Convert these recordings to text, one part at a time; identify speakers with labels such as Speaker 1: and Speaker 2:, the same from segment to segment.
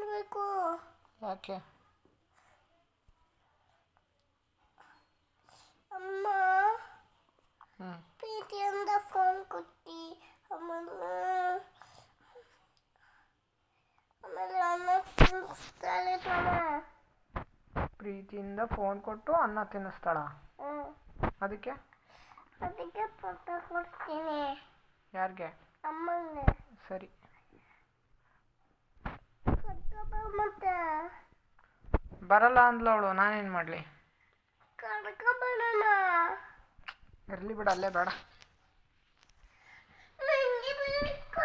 Speaker 1: ಮಾಡಬೇಕು
Speaker 2: ಯಾಕೆ?
Speaker 1: ಅಮ್ಮ ಪ್ರೀತಿಯಿಂದ ಫೋನ್ ಕೊಟ್ಟಿ. ಆಮೇಲೆ ಆಮೇಲೆ ಅನ್ನ ತಿನ್ನಿಸ್ತಾಳೆ ತಾನೆ.
Speaker 2: ಪ್ರೀತಿಯಿಂದ ಫೋನ್ ಕೊಟ್ಟು ಅನ್ನ ತಿನ್ನಿಸ್ತಾಳ? ಅದಕ್ಕೆ?
Speaker 1: ಅದಕ್ಕೆ ಫೋಟೋ ಕೊಡ್ತೀನಿ.
Speaker 2: ಯಾರಿಗೆ?
Speaker 1: ಅಮ್ಮಂಗೆ.
Speaker 2: ಸರಿ.
Speaker 1: ಮತ್ತೆ?
Speaker 2: ಬರಲ್ಲ ಅಂದ್ಲವಳು ಅವಳು ನಾನೇನು ಮಾಡಲಿ?
Speaker 1: ಬರಲ್ಲ
Speaker 2: ಇರಲಿ ಬಿಡ ಅಲ್ಲೇ ಬೇಡ.
Speaker 1: ನಂಗೆ ಬೇಕು.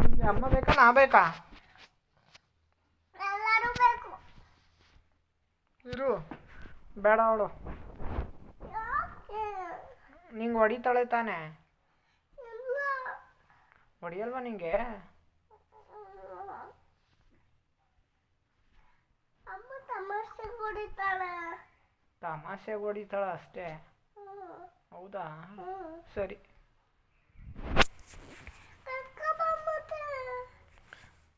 Speaker 2: ನಿಂಗೆ ಅಮ್ಮ ಬೇಕಾ ನಾ ಬೇಕಾ?
Speaker 1: ಎಲ್ಲರೂ ಬೇಕು.
Speaker 2: ಇರು ಬೇಡ ಅವಳು. ನಿಂಗೆ ಹೊಡಿತಾಳೆ ತಾನೆ? ಹೊಡಿಯಲ್ವಾ ನಿಂಗೆ?
Speaker 1: ತಮಾಷೆ ಹೊಡಿತಾಳೆ.
Speaker 2: ಅಷ್ಟೇ? ಹೌದಾ? ಸರಿ.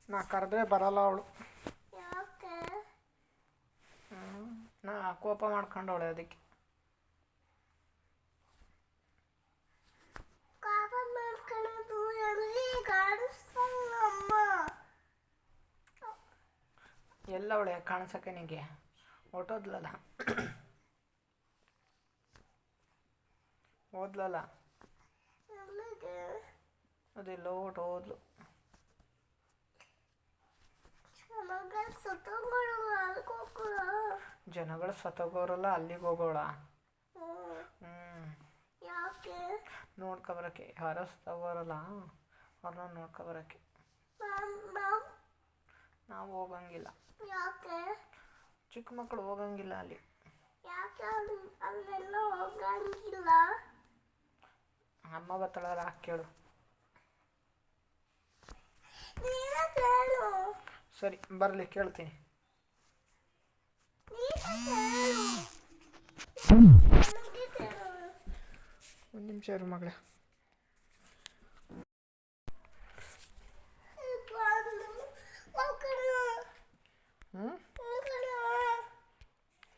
Speaker 2: ನಾ ಕರೆದ್ರೆ ಬರಲ್ಲ ಅವಳು.
Speaker 1: ಯಾಕೆ?
Speaker 2: ನಾ ಕೋಪ ಮಾಡ್ಕೊಂಡವಳೆ ಅದಕ್ಕೆ
Speaker 1: ಕಾಪ ಮಾಡ್ಕೊಳ್ಳೋದು ಎಲ್ಲಿ ಕಾಣಿಸ್ತಾಯಿಲ್ಲ ಅಮ್ಮ
Speaker 2: ಎಲ್ಲವಳೆ ಕಾಣಿಸಕ್ಕೆ ನಿಂಗೆ. ಹೊಟ್ಟೋದ್ಲಲ್ಲ ಓದ್ಲಲ್ಲ. ಅದೆಲ್ಲ
Speaker 1: ಅದೆಲ್ಲೋ ಓದ್ಲು.
Speaker 2: ಜನಗಳು ಸತ್ತೋಗೋರಲ್ಲ ಅಲ್ಲಿಗೆ ಹೋಗೋಳ ನೋಡ್ಕೊಬರಕ್ಕೆ ಯಾರೋ ಸತ್ತೋಗೋರಲ್ಲ ಅವ್ರನ್ನ ನೋಡ್ಕೊಬರಕ್ಕೆ.
Speaker 1: ಬರಕ್ಕೆ ನಾವ್
Speaker 2: ನಾವು ಹೋಗಂಗಿಲ್ಲ.
Speaker 1: ಯಾಕೆ?
Speaker 2: ಚಿಕ್ಕ ಮಕ್ಕಳು ಹೋಗಂಗಿಲ್ಲ ಅಲ್ಲಿ.
Speaker 1: ಯಾಕೆ ಅಲ್ಲಿ ಅಲ್ಲೆಲ್ಲ ಹೋಗಂಗಿಲ್ಲ?
Speaker 2: ಅಮ್ಮ ಬತ್ತಳಲ್ಲ ಕೇಳು. ಸರಿ ಬರಲಿ ಕೇಳ್ತೀನಿ. ಒಂದು ನಿಮಿಷ ಇರು ಮಗಳೇ.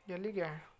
Speaker 1: de
Speaker 2: ligar.